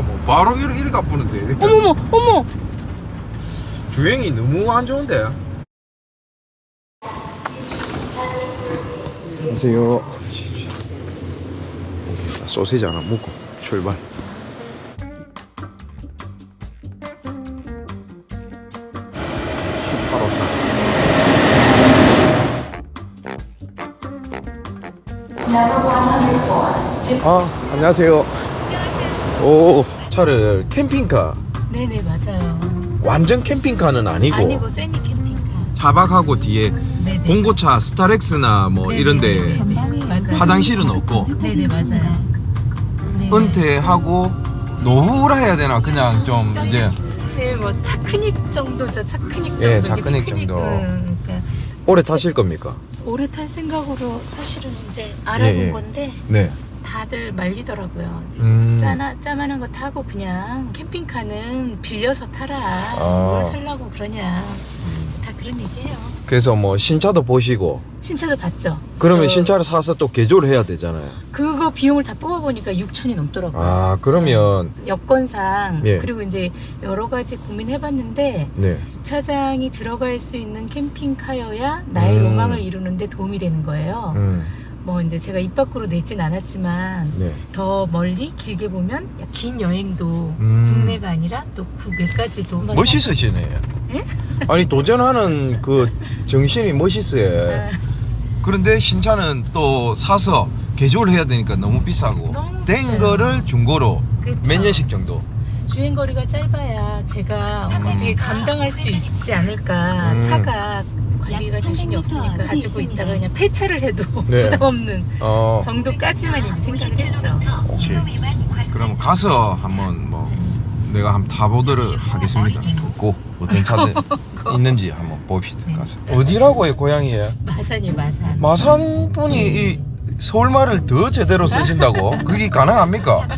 뭐 바로 이리 이리 가쁘는데 어머머 어머 주행이 너무 안 좋은데. 안녕하세요. 소세지 하나 먹고 출발. 아 안녕하세요. 오 차를 캠핑카 네네 맞아요 완전 캠핑카는 아니고, 아니고 세미 캠핑카 차박하고 뒤에 네네 봉고차 스타렉스나 뭐 네네, 이런데 네네. 맞아요 화장실은 없고 네네 맞아요 네. 은퇴하고 노후라 해야 되나 그냥 좀 이제 지금 뭐 차크닉 정도죠 차크닉 정도 예, 차크닉 정도. 음, 그러니까 오래 타실 겁니까? 오래 탈 생각으로 사실은 이제 알아본 예, 예. 건데 네. 다들 말리더라고요. 음. 짜나 짜만한 거 타고 그냥 캠핑카는 빌려서 타라. 아. 뭘 살라고 그러냐. 다 그런 얘기예요. 그래서 뭐 신차도 보시고 신차도 봤죠. 그러면 그, 신차를 사서 또 개조를 해야 되잖아요. 그거 비용을 다 뽑아보니까 6천이 넘더라고요. 아 그러면 여건상 예. 그리고 이제 여러 가지 고민해봤는데 네. 주차장이 들어갈 수 있는 캠핑카여야 나의 음. 로망을 이루는데 도움이 되는 거예요. 음, 뭐 이제 제가 입 밖으로 내진 않았지만 네. 더 멀리 길게 보면 긴 여행도 음. 국내가 아니라 또 국외까지도 멋있으시네. 예? 아니 도전하는 그 정신이 멋있어요. 아, 그런데 신차는 또 사서 개조를 해야 되니까 너무 비싸고 너무 된 비싸요. 거를 중고로 그쵸. 몇 년씩 정도. 주행 거리가 짧아야 제가 어떻게 감당할 수 있지 않을까 음. 차가 관리가 자신이 없으니까 가지고 있다가 그냥 폐차를 해도 네. 부담 없는 어. 정도까지만 이제 생각을 했죠. 오케이. 그럼 가서 한번 뭐 내가 한번 타보도록 하겠습니다. 꼭 어떤 차들 있는지 한번 봅시다. 가서. 어디라고 해 고향이에? 마산이 마산. 마산 분이 이 서울말을 더 제대로 쓰신다고? 그게 가능합니까?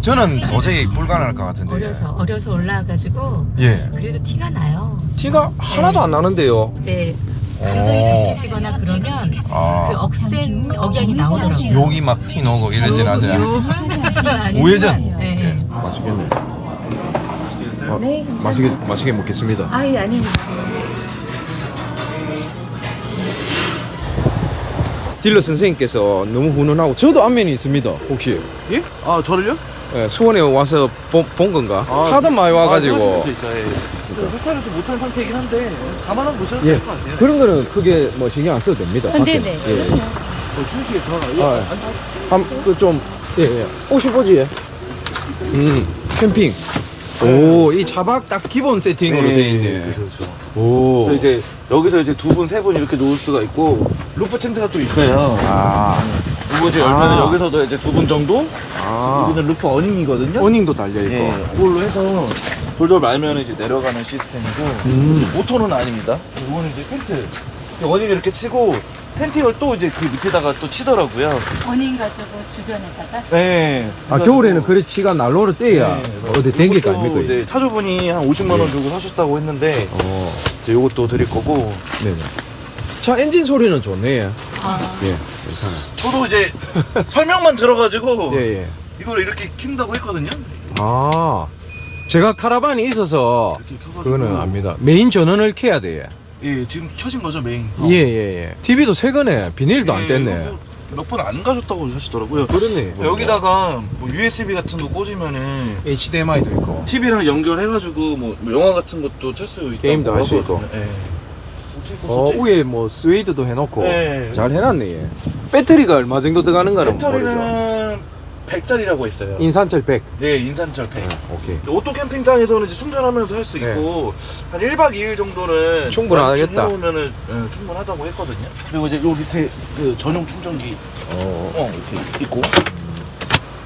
저는 도저히 불가능할 것 같은데. 어려서 어려서 올라와가지고 예. 그래도 티가 나요. 티가 하나도 안 나는데요. 이제 감정이 어. 격해지거나 그러면 아. 그 억센 억양이 나오더라고요. 욕이 막 티 나고 이러진 않아요. 우회전. 네. 예. 맛있겠네. 어, 네, 맛있게 맛있게 먹겠습니다. 아예 아닙니다. 딜러 선생님께서 너무 훈훈하고 저도 안면이 있습니다. 혹시 예? 아 저를요? 예, 수원에 와서 본, 본 건가? 아, 하도 많이 와가지고 아, 예. 햇살을 좀 못하는 상태이긴 한데 가만한 보셔도 예 될 것 같아요. 그런 거는 크게 뭐 신경 안 써도 됩니다. 아, 밖에. 네네. 예, 예. 어, 추우시겠다. 아, 한그좀 예예 오십 보지. 음 캠핑. 오이 차박 딱 기본 세팅으로 돼 있네. 그렇죠. 오. 그래서 이제 여기서 이제 두 분, 세 분 이렇게 놓을 수가 있고 루프 텐트가 또 있어요. 아, 이거 이제 아. 열면은 여기서도 이제 두 분 정도. 아. 여기는 루프 어닝이거든요. 어닝도 달려 있고. 예, 그걸로 해서 돌돌 말면 이제 내려가는 시스템이고 음. 모터는 아닙니다. 이거는 이제 텐트. 어닝 이렇게 치고 텐트를 또 이제 그 밑에다가 또 치더라고요. 원인 가지고 주변에다가 네. 아 겨울에는 그래 치가 난로를 떼야 어디 댕길 거 아닙니까? 이게? 이제 차주분이 한 50만 원 주고 사셨다고 했는데 어, 이제 요것도 드릴 거고 네네. 차 엔진 소리는 좋네. 아, 예. 저도 이제 설명만 들어가지고 예, 예. 이걸 이렇게 킨다고 했거든요. 아, 제가 카라반이 있어서 이렇게 켜가지고 그거는 압니다. 메인 전원을 켜야 돼. 예, 지금 켜진 거죠 메인. 예, 예, 예. TV도 새 거네. 비닐도 안 뗐네. 몇번 안 가셨다고 하시더라고요. 그러네. 여기다가 뭐 USB 같은 거 꽂으면은 HDMI도 있고. TV랑 연결해가지고 뭐 영화 같은 것도 틀 수 있다고 게임도 할수 하거든요. 예. 어, 위에 뭐 스웨이드도 해놓고. 네. 잘 해놨네. 얘. 배터리가 얼마 정도 들어가는가는 모르죠. 배터리는 100짜리라고 있어요. 인산철 100. 네, 인산철 100. 오케이. 오토 캠핑장에서는 이제 충전하면서 할 수 네. 있고 한 1박 2일 정도는 충분하겠다. 주무면은 예, 충분하다고 했거든요. 그리고 이제 요 밑에 그 전용 충전기 어. 어 이렇게 있고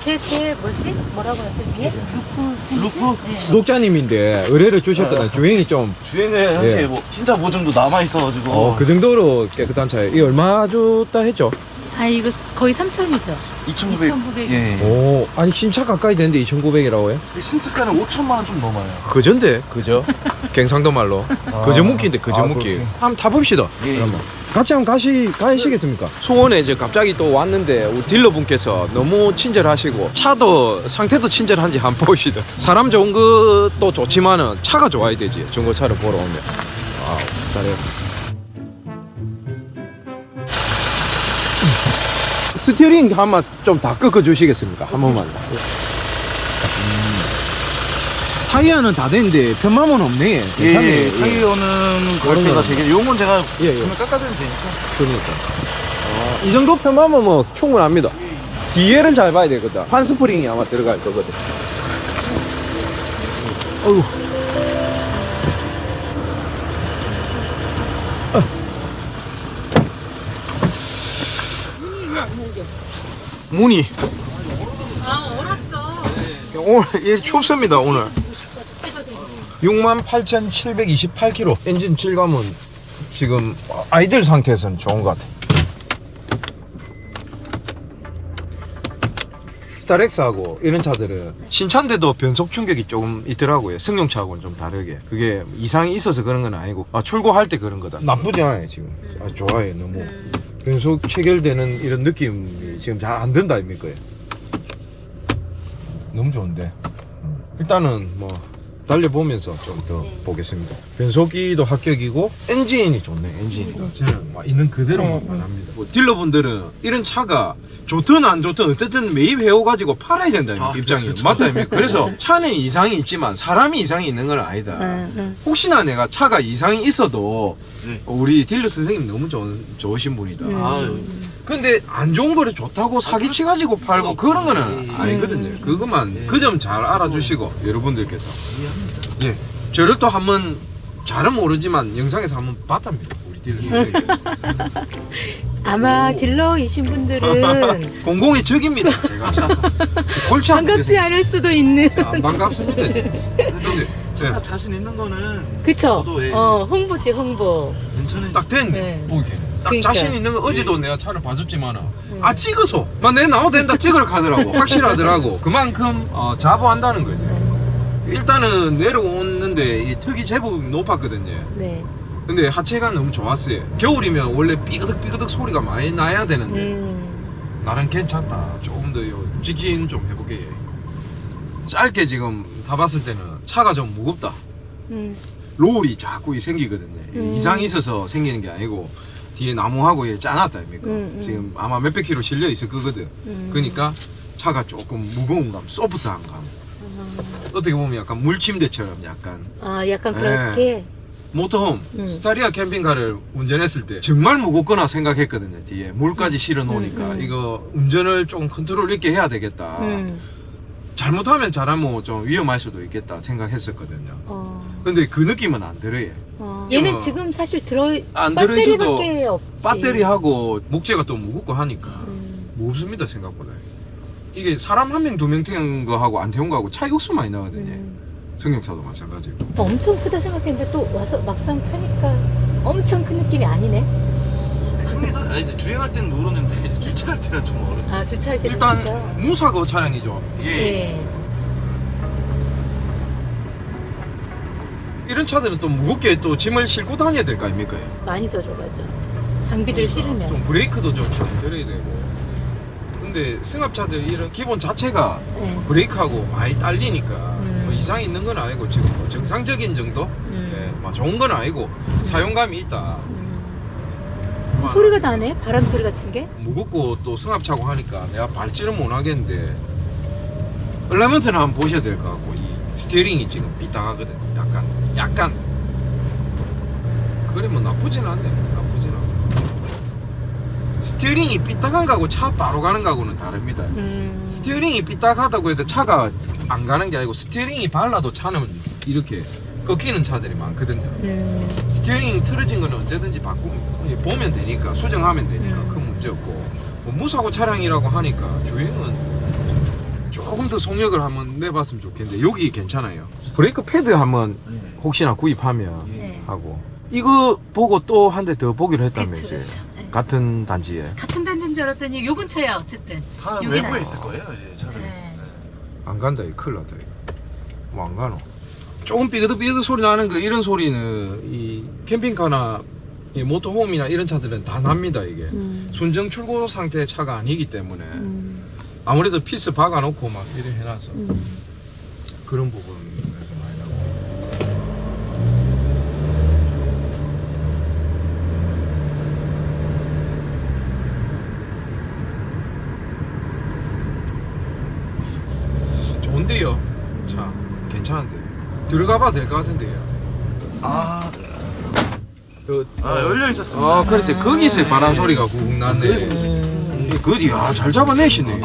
제, 제 뭐지? 뭐라고 하지? 위에? 루프. 텐트? 루프? 네. 구독자님인데 의뢰를 주셨거든. 주행이 좀. 주행에 사실 예. 뭐 진짜 보증도 남아 있어가지고 어, 그 정도로 깨끗한 차에. 이 얼마 줬다 했죠? 아 이거 거의 3천이죠. 2,900. 2,900. 예. 오 아니 신차 가까이 되는데 2,900이라고요? 신차가는 5천만 원 좀 넘어요. 그전데 그죠? 갱상도 말로 그저 묶기인데 그저 아, 묶기 그렇게. 한번 타봅시다 예, 예. 그러면 같이 한번 가시, 가시겠습니까? 수원에 이제 갑자기 또 왔는데 우리 딜러분께서 너무 친절하시고 차도 상태도 친절한지 한번 보시다 사람 좋은 것도 좋지만은 차가 좋아야 되지 중고차를 보러 오면 와우 스타렉스 스티어링 한번 좀 다 꺾어 주시겠습니까? 한 번만 타이어는 다 됐는데 편마모는 없네 예, 괜찮네. 예. 타이어는 걸 그런 때가. 되게 요건 제가 예, 예. 그러면 깎아드리면 되니까. 그러니까. 이 정도 편하면 뭐 충분합니다. 뒤에를 잘 봐야 되거든. 판스프링이 아마 들어갈 거거든. 어휴. 문이. 아 얼었어. 오늘 일 춥습니다 오늘. 68,728km 엔진 질감은 지금 아이들 상태에서는 좋은 것 같아 스타렉스하고 이런 차들은 신차인데도 변속 충격이 조금 있더라고요. 승용차하고는 좀 다르게. 그게 이상이 있어서 그런 건 아니고. 아 출고할 때 그런 거다. 나쁘지 않아요 지금. 아 좋아요 너무. 변속 체결되는 이런 느낌이 지금 잘안 든다 아닙니까 너무 좋은데. 일단은 뭐 달려보면서 좀더 보겠습니다. 변속기도 합격이고 엔진이 좋네 엔진이. 저는 막 있는 그대로만 네. 말합니다. 뭐 딜러분들은 이런 차가 좋든 안 좋든 어쨌든 매입해오 가지고 팔아야 된다 이 아, 입장이 그렇죠. 맞다 이니 그래서 차는 이상이 있지만 사람이 이상이 있는 건 아니다. 응, 응. 혹시나 내가 차가 이상이 있어도 네. 우리 딜러 선생님 너무 좋은, 좋으신 분이다 음. 아, 근데 안 좋은 거를 좋다고 사기치 가지고 팔고 그런 거는 예, 예. 아니거든요. 그것만 예. 그점 잘 알아주시고 여러분들께서 예 저를 또 한번 잘은 모르지만 영상에서 한번 봤답니다. 우리 딜러 선생님께서 아마 딜러이신 분들은 공공의 적입니다. 제가 참 골치 반갑지 않을 수도 있는. 안 반갑습니다. 근데 차가 네, 자신 있는 거는 그쵸? 저도, 예. 어 홍보지 홍보. 괜찮은. 딱 됐네. 네. 보기에. 딱 그러니까. 자신 있는 거 어제도 내가 차를 봐줬지만은 아 찍어서 막내 나와도 된다 찍으러 가더라고 확실하더라고 그만큼 어, 자부한다는 거지 일단은 내려오는데 이 턱이 제법 높았거든요 네. 근데 하체가 너무 좋았어요 겨울이면 원래 삐그덕삐그덕 소리가 많이 나야 되는데 음. 나는 괜찮다 조금 더 요, 직진 좀 해볼게 짧게 지금 타봤을 때는 차가 좀 무겁다 음. 롤이 자꾸 이 생기거든요. 음. 이상이 있어서 생기는 게 아니고 뒤에 나무하고 얘 짜놨다 아닙니까? 음, 음. 지금 아마 몇백 킬로 실려 있을 거거든. 음. 그러니까 차가 조금 무거운 감, 소프트한 감. 어떻게 보면 약간 물침대처럼 약간 아 약간 네. 그렇게. 모터홈 음. 스타리아 캠핑카를 운전했을 때 정말 무겁거나 생각했거든요. 뒤에 물까지 실어 놓으니까 음, 음. 이거 운전을 좀 컨트롤 있게 해야 되겠다. 음. 잘못하면 잘하면 좀 위험할 수도 있겠다 생각했었거든요. 어. 근데 그 느낌은 안 들어요. 어. 얘는 어. 지금 사실 들어 안 들어있어도 배터리밖에 없지. 배터리하고 목재가 또 무겁고 하니까 음. 무겁습니다 생각보다 이게 사람 한 명 두 명 태운 거하고 안 태운 거하고 차이 없어 많이 나거든요 음. 승용차도 마찬가지고 엄청 크다 생각했는데 또 와서 막상 타니까 엄청 큰 느낌이 아니네. 큽니다. 아, 이제 주행할 때는 모르는데 이제 주차할 때는 좀 어렵다. 아 주차할 때는 일단? 무사고 차량이죠 예. 예. 이런 차들은 또 무겁게 또 짐을 싣고 다녀야 될 거 아닙니까 많이 들어가죠. 장비들 실으면. 좀 브레이크도 좀 잘 들어야 되고 근데 승합차들 이런 기본 자체가 네. 브레이크하고 많이 딸리니까 음. 뭐 이상이 있는 건 아니고 지금 뭐 정상적인 정도 음. 네, 뭐 좋은 건 아니고 사용감이 있다 음. 어, 소리가 나네. 바람 소리 같은 게. 무겁고 또 승합 차고 하니까 내가 밟지는 못하겠는데 얼라멘트는 한번 보셔야 될 것 같고 이 스티어링이 지금 삐딱하거든 약간 약간 그래 뭐 나쁘진 않네 나쁘진 않아 스티어링이 삐딱한 거하고 차 바로 가는 거하고는 다릅니다 음. 스티어링이 삐딱하다고 해서 차가 안 가는 게 아니고 스티어링이 발라도 차는 이렇게 꺾이는 차들이 많거든요 음. 스티어링이 틀어진 거는 언제든지 바꾸면 보면 되니까 수정하면 되니까 음. 큰 문제 없고 뭐 무사고 차량이라고 하니까 주행은 조금 더 속력을 한번 내봤으면 좋겠는데 여기 괜찮아요 브레이크 패드 한번 네. 혹시나 구입하면 네. 하고 이거 보고 또 한 대 더 보기로 했다며 그쵸 이제 그쵸. 네. 같은 단지에 같은 단지인 줄줄 알았더니 요 근처야 어쨌든. 다 외부에. 있을 거예요 이제 차들이. 네. 안 간다 이 큰일 났다 뭐안 가노 조금 삐그덕삐그덕 소리 나는 거 이런 소리는 이 캠핑카나 이 모터홈이나 이런 차들은 다 납니다 이게 음. 순정 출고 상태의 차가 아니기 때문에 음. 아무래도 피스 박아놓고 막 이래 해놔서 음. 그런 부분에서 많이 나고 좋은데요 차 괜찮은데 들어가봐 될것 같은데요 아, 또, 아 열려 있었습니다. 아 그렇지 거기서 바람 소리가 꾹 났네 그디 야잘 잡아내시네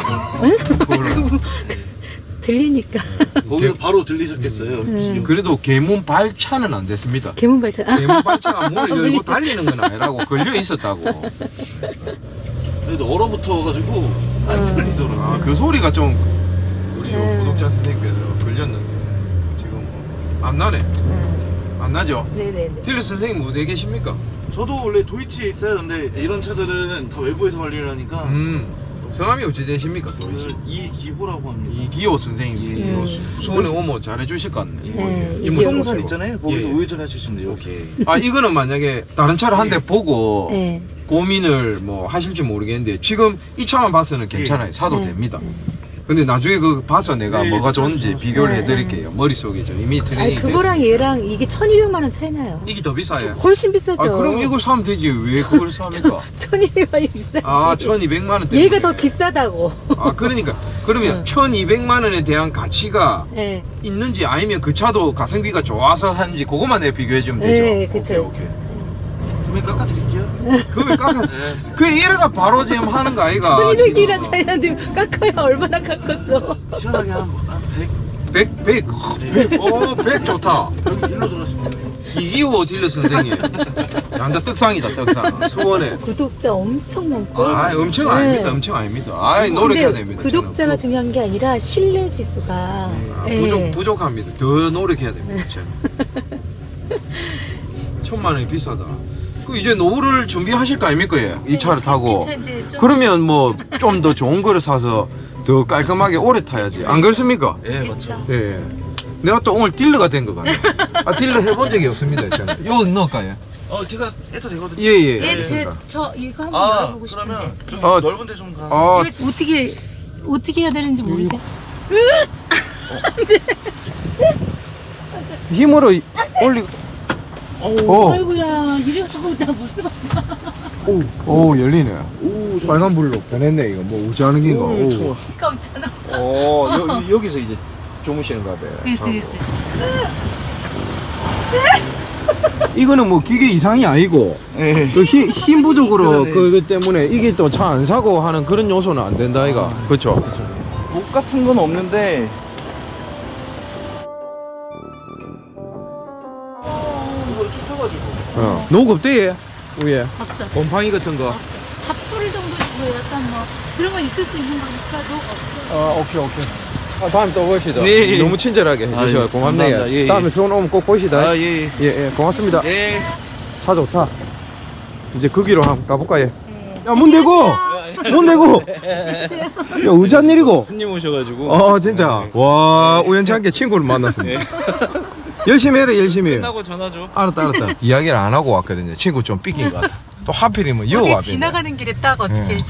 그걸로. 들리니까. 거기서 바로 들리셨겠어요. 음. 그래도 개문 발차는 안 됐습니다 개문 발차. 아, 개문 발차가 문을 열고 달리는 건 아니라고 걸려 있었다고 그래도 얼어붙어가지고 안 음. 들리더라고요. 아, 그 소리가 좀 우리 요 네. 구독자 선생님께서 걸렸는데 안 나네 음. 안 나죠? 네네네. 딜러 선생님 어디에 계십니까? 저도 원래 도이치에 있어요. 근데 이런 차들은 다 외부에서 관리를 하니까 음 성함이 어찌 되십니까 또그 이기호라고 합니다. 이기호 선생님이 음. 요 수- 수원에 오면 잘해 주실 것 같네 네, 이 이기호 부동산 부동산 있잖아요. 거기서 예. 우회전 해주시면 돼요. 오케이. 아 이거는 만약에 다른 차를 한 대 보고 네. 고민을 뭐 하실지 모르겠는데 지금 이 차만 봐서는 괜찮아요 사도 네. 됩니다 근데 나중에 그 봐서 내가 네, 뭐가 좋은지. 비교를 네. 해드릴게요 머릿속에 좀 이미 아니 트레이닝 그거랑 얘랑 이게 1,200만 원 차이 나요. 이게 더 비싸요 훨씬 비싸죠. 아 그럼 이걸 사면 되지 왜 그걸 삽니까 1,200만이 비싸지. 아 1200만 원 때문에 얘가 더 비싸다고. 아 그러니까 그러면 응. 1200만 원에 대한 가치가 네. 있는지 아니면 그 차도 가성비가 좋아서 하는지 그것만 내가 비교해 주면 되죠 네, 그쵸, 오케이, 그쵸. 오케이. 금액 깎아드릴게요. 그러면 깎아 네. 그 이래가 바로 지금 하는 거 아이가 1,200이랑 차이 나는데 깎아야 얼마나 깎았어. 시원하게 한, 한 100. 100 100 100 어, 100 좋다 여기 일로 들어가시면 돼요. 이기호 딜러 선생님 완전 떡상이다 떡상 수원에 구독자 엄청 많고. 아 엄청 네. 아닙니다 엄청 아닙니다 아 노력해야 근데 됩니다 구독자가 저는. 중요한 게 아니라 신뢰 지수가 아, 예. 부족, 부족합니다 더 노력해야 됩니다 저는 천만 원이 비싸다 그 이제 노후를 준비하실 거 아닙니까 얘? 이 차를 타고 네, 이차 이제 좀 그러면 뭐 좀 더 좋은 거를 사서 더 깔끔하게 오래 타야지 안 그렇습니까? 예. 맞죠. 예, 예. 내가 또 오늘 딜러가 된 것 같네 아 딜러 해본 적이 없습니다 저는 이거 넣을까요? 어, 제가 해도 되거든요. 예 예 예, 제, 저 이거 한번 아, 열어보고 싶은데 그러면 좀 아, 넓은 데 좀 가서. 아 이거 어떻게 어떻게 해야 되는지 모르세요? 힘으로 이- 올리고 오, 아이고야 이래서 나못 쓰고 오, 오 열리네 오, 저 빨간불로 변했네 이거 뭐 우주하는 기가 오. 없잖아. 어 여, 여기서 이제 주무시는가 봐요 그렇지 그렇지. 이거는 뭐 기계 이상이 아니고 예. 그 힘, 힘 부족으로 그러네. 그것 때문에 이게 또 차 안 사고 하는 그런 요소는 안 된다 이가 그렇죠 목 같은 건 없는데. 어. 녹 없대 얘 위에 없어. 곰팡이 같은 거 없어. 잡풀 정도 뭐 약간 뭐 그런 건 있을 수 있는 거니까 너 없어. 아, 오케이, 오케이. 아, 다음에 또 보시다. 네. 너무 친절하게 해주셔서 아, 예. 고맙네요. 예, 예. 다음에 수원 오면 꼭 보시다. 아, 예, 예. 예, 예, 고맙습니다. 예. 차 좋다. 이제 거기로 한번 가볼까, 예. 네. 야, 문 대고! 문 대고! 야, 의자는 일이고. 손님 오셔가지고. 어, 진짜. 와, 우연찮게 친구를 만났습니다. 열심히 해라, 열심히. 끝나고 전화 줘. 알았다, 알았다. 이야기를 안 하고 왔거든요. 친구 좀 삐긴 것 같아. 또 하필이면 여 어디 와야 지나가는 길에 딱 어떻게? 예.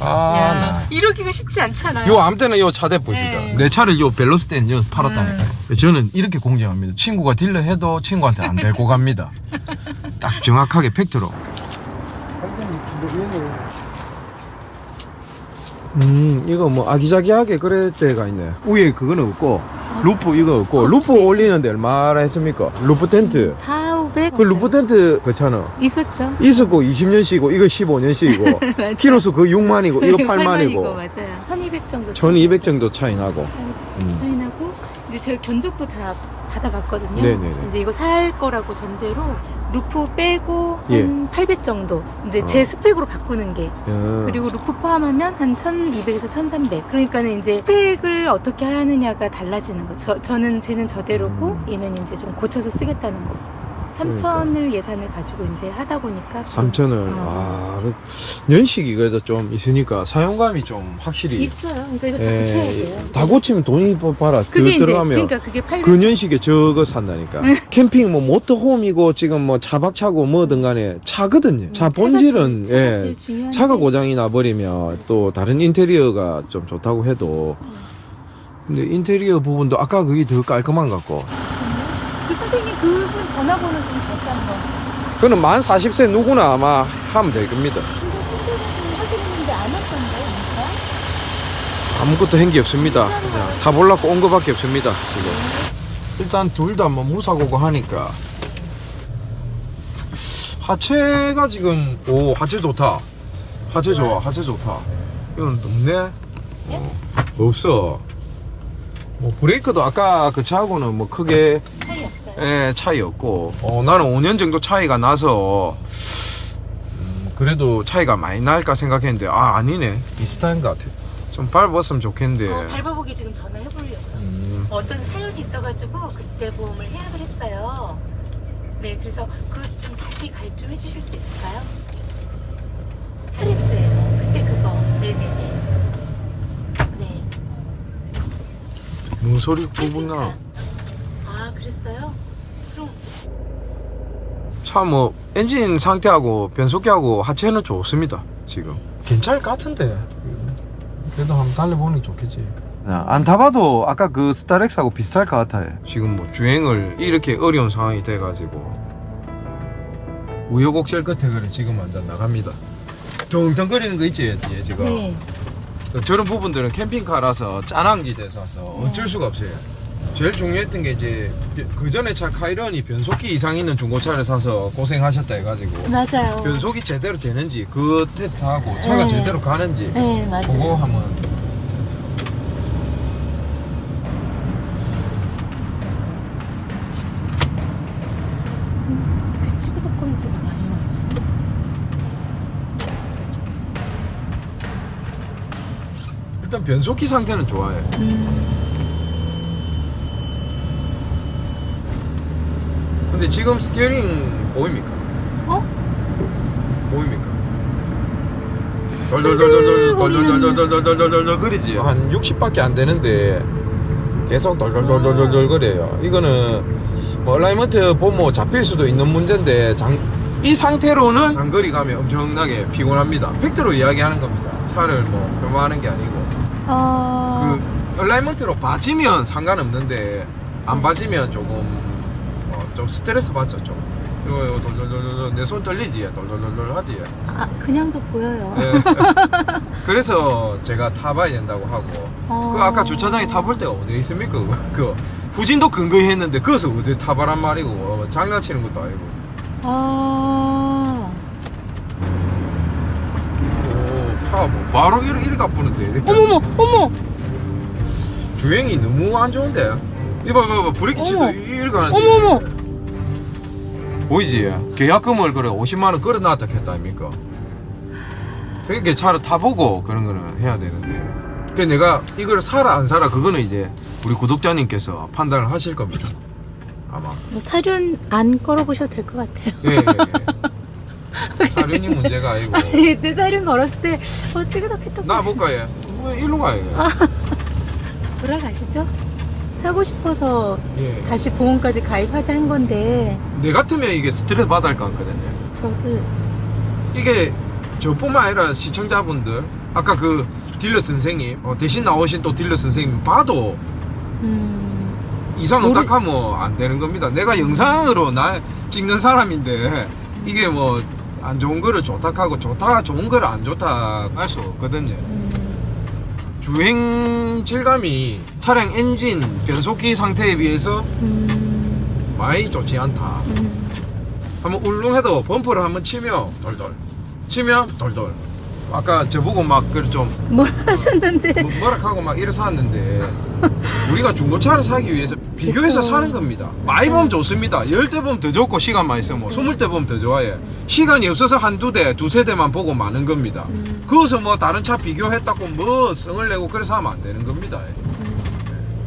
아, 야, 나. 이러기가 쉽지 않잖아요. 요 아무 때나 요 차대 보시죠. 네. 내 차를 요 벨로스 때는 요 팔았다니까요. 저는 이렇게 공정합니다. 친구가 딜러 해도 친구한테 안 데리고 갑니다. 딱 정확하게 팩트로. 음, 이거 뭐 아기자기하게 그럴 때가 있네. 위에 그거는 없고, 루프 이거 없고, 루프 혹시- 올리는데 얼마나 했습니까? 루프 텐트. 4, 500? 그 루프 텐트 그차는 있었죠. 있었고 20년씩이고 이거 15년씩이고 맞아. 키로수 그 6만이고 이거 8만이고 맞아요. 1200 정도. 1200 정도 차이 나고 음. 차이 나고 이제 제가 견적도 다 받아봤거든요. 네네네. 이제 이거 살 거라고 전제로 루프 빼고 예. 한 800 정도. 이제 어. 제 스펙으로 바꾸는 게. 어. 그리고 루프 포함하면 한 1200에서 1300. 그러니까는 이제 스펙을 어떻게 하느냐가 달라지는 거. 저, 저는 쟤는 저대로고 음. 얘는 이제 좀 고쳐서 쓰겠다는 거. 3천을 예산을 가지고 이제 하다 보니까 3천을 어. 아그 연식이 그래도 좀 있으니까 사용감이 좀 확실히 있어요. 그러니까 이거 다 예, 고쳐야 돼요. 다 고치면 돈이 뭐 봐라 그 그게 이제 들어가면 그러니까 그게 800. 그 년식에 저거 산다니까 캠핑 뭐 모터홈이고 지금 뭐 차박차고 뭐든 간에 차거든요 차 본질은 차가 예 제일. 차가 고장이 나버리면 또 다른 인테리어가 좀 좋다고 해도 근데 인테리어 부분도 아까 그게 더 깔끔한 것 같고 그 선생님 그분 전화번호. 그거는 만 40세 누구나 아마 하면 될 겁니다? 아무것도 한 게 없습니다. 그냥 타보려고 온 거밖에 없습니다 지금. 일단 둘 다 뭐 무사고고 하니까. 하체가 지금 오 하체 좋다. 하체 좋아 하체 좋다. 이건 없네? 어, 없어. 뭐 브레이크도 아까 그 차하고는 뭐 크게. 예, 차이 없고 어, 나는 5년 정도 차이가 나서 음, 그래도 차이가 많이 날까 생각했는데 아 아니네 비슷한 것 같아 좀 밟았으면 좋겠는데 어, 밟아보기 지금 전화 해보려고요. 음, 어떤 사연이 있어가지고 그때 보험을 예약을 했어요. 네, 그래서 그 좀 다시 가입 좀 해주실 수 있을까요? 타렉스예요. 그때 그거. 네네네. 네. 뭔 소리 부분나 아, 그랬어요? 그럼 차 뭐 엔진 상태하고 변속기하고 하체는 좋습니다 지금. 괜찮을 것 같은데. 그래도 한번 달려보는 게 좋겠지. 안 타봐도 아까 그 스타렉스하고 비슷할 것 같아요 지금 뭐 주행을 이렇게 어려운 상황이 돼가지고. 우여곡절 끝에 그래 지금 완전 나갑니다. 덩덩거리는 거 있지 뒤에 지금. 네. 저런 부분들은 캠핑카라서 짠한 게 돼서 어쩔 수가 없어요. 제일 중요했던 게 이제 그 전에 차 카이런이 변속기 이상 있는 중고차를 사서 고생하셨다 해가지고 맞아요. 변속이 제대로 되는지 그 테스트하고 차가 네. 제대로 가는지 네, 맞아요. 그거 하면 그 치그덕거리는 소리 많이 나지. 일단 변속기 상태는 좋아요. 음, 근데 지금 스티어링 보입니까? 어? 보입니까? 덜덜덜덜덜덜덜덜덜덜덜덜덜 거리지 한 60밖에 안 되는데 계속 덜덜덜덜덜 거려요 이거는 뭐 얼라이먼트 보면 잡힐 수도 있는 문제인데 장, 이 상태로는 장거리 가면 엄청나게 피곤합니다 팩트로 이야기하는 겁니다 차를 뭐 폄하하는 게 아니고 아, 그 얼라이먼트로 봐지면 상관없는데 안 봐지면 조금 어, 좀 스트레스 받죠 좀 이거 이거 덜덜덜덜 내손 떨리지 덜덜덜덜 하지 아, 그냥도 보여요. 네. 그래서 제가 타봐야 된다고 하고 어. 그 아까 주차장에 타볼 데가 어디 있습니까? 그거? 그 후진도 근거히 했는데 그것을 어디 타봐란 말이고 어, 장난치는 것도 아니고 아, 오, 차 뭐, 바로 이리, 이리 가쁘는데 어머머, 어머, 주행이 너무 안 좋은데 이봐 이봐 이봐 브레이크 치도 어머. 이리 가는데 어머머. 보이지? 계약금을 그래 50만원 끌어놨다 했다 아닙니까? 그러니까 차를 타보고 그런 거는 해야 되는데 그 내가 이걸 사라 안 사라 그거는 이제 우리 구독자님께서 판단을 하실 겁니다 아마 뭐 사륜 안 걸어보셔도 될 것 같아요. 예, 예, 예. 사륜이 문제가 아니고 내 사륜 걸었을 때, 어, 찌그덕 했던 거나 볼까 얘? 왜 일로 가 얘? 돌아가시죠? 사고 싶어서 예. 다시 보험까지 가입하자 한 건데, 내 같으면 이게 스트레스 받을 것 같거든요 저도, 이게 저뿐만 아니라 시청자분들 아까 그 딜러 선생님 어, 대신 나오신 또 딜러 선생님 봐도 음, 이상 모르- 없다 하면 안 되는 겁니다. 내가 영상으로 나 찍는 사람인데 이게 뭐 안 좋은 거를 좋다 하고 좋다 좋은 거를 안 좋다 할 수 없거든요. 음, 주행 질감이 차량 엔진 변속기 상태에 비해서 음, 많이 좋지 않다. 음. 한번 울릉해도 범퍼를 한번 치면 돌돌 치면 돌돌 아까 저보고 막그좀 뭘 하셨는데, 뭐라 하고 막 이래 샀는데 우리가 중고차를 사기 위해서 비교해서 그쵸. 사는 겁니다. 많이 보면 좋습니다. 열 대 보면 더 좋고 시간 많이 쓰면 스물 대 보면 더 좋아해. 시간이 없어서 한두 대 두세 대만 보고 마는 겁니다. 음. 그것을 뭐 다른 차 비교했다고 뭐 성을 내고 그래서 하면 안 되는 겁니다.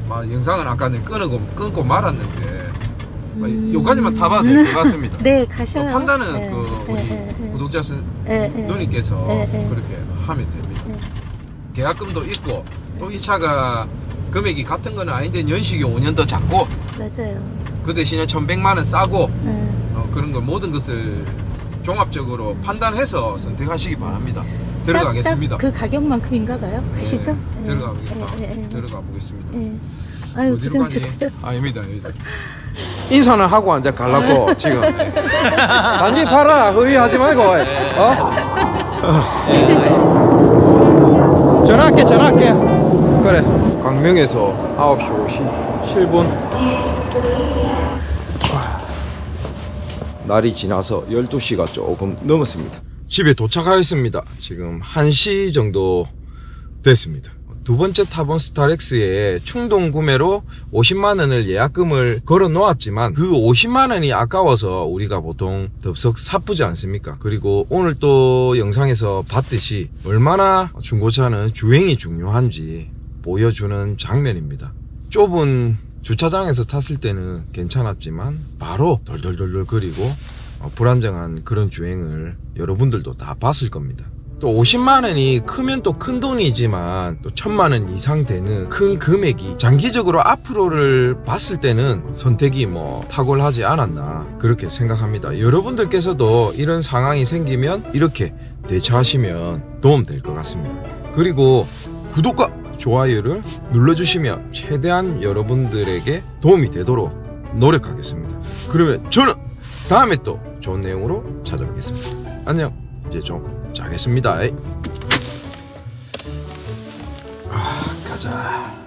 막 영상은 아까 는 끊고, 끊고 말았는데. 음. 요까지만 타봐도 될 것 같습니다. 네, 가셔요. 어, 판단은 네, 그 네, 우리 네, 네. 구독자 선. 누님께서. 그렇게 하면 됩니다. 네. 계약금도 있고 또 이 차가 금액이 같은 건 아닌데 연식이 5년 더 작고 맞아요. 그 대신에 1100만 원 싸고 네. 어, 그런 거 모든 것을 종합적으로 판단해서 선택하시기 바랍니다. 들어가겠습니다. 딱, 딱그 가격만큼인가 봐요. 네, 가시죠? 들어가 네, 네. 들어가 보겠습니다. 네. 아유, 어디로 가니? 고생하셨어요. 아닙니다, 아닙니다. 인사는 하고 앉아 갈라고 지금. 단지 팔아 허위하지 말고. 어? 전화할게, 전화할게. 그래. 광명에서 9시 57분. 날이 지나서 12시가 조금 넘었습니다. 집에 도착하였습니다. 지금 1시 정도 됐습니다. 두 번째 타본 스타렉스에 충동 구매로 50만 원을 예약금을 걸어 놓았지만 그 50만 원이 아까워서 우리가 보통 덥석 사쁘지 않습니까? 그리고 오늘 또 영상에서 봤듯이 얼마나 중고차는 주행이 중요한지 보여주는 장면입니다. 좁은 주차장에서 탔을 때는 괜찮았지만 바로 덜덜덜덜 거리고 어, 불안정한 그런 주행을 여러분들도 다 봤을 겁니다. 또 50만 원이 크면 또 큰 돈이지만 또 천만 원 이상 되는 큰 금액이 장기적으로 앞으로를 봤을 때는 선택이 뭐 탁월하지 않았나 그렇게 생각합니다. 여러분들께서도 이런 상황이 생기면 이렇게 대처하시면 도움 될 것 같습니다. 그리고 구독과 좋아요를 눌러주시면 최대한 여러분들에게 도움이 되도록 노력하겠습니다. 그러면 저는 다음에 또 좋은 내용으로 찾아뵙겠습니다. 안녕. 이제 좀 자겠습니다. 아, 가자.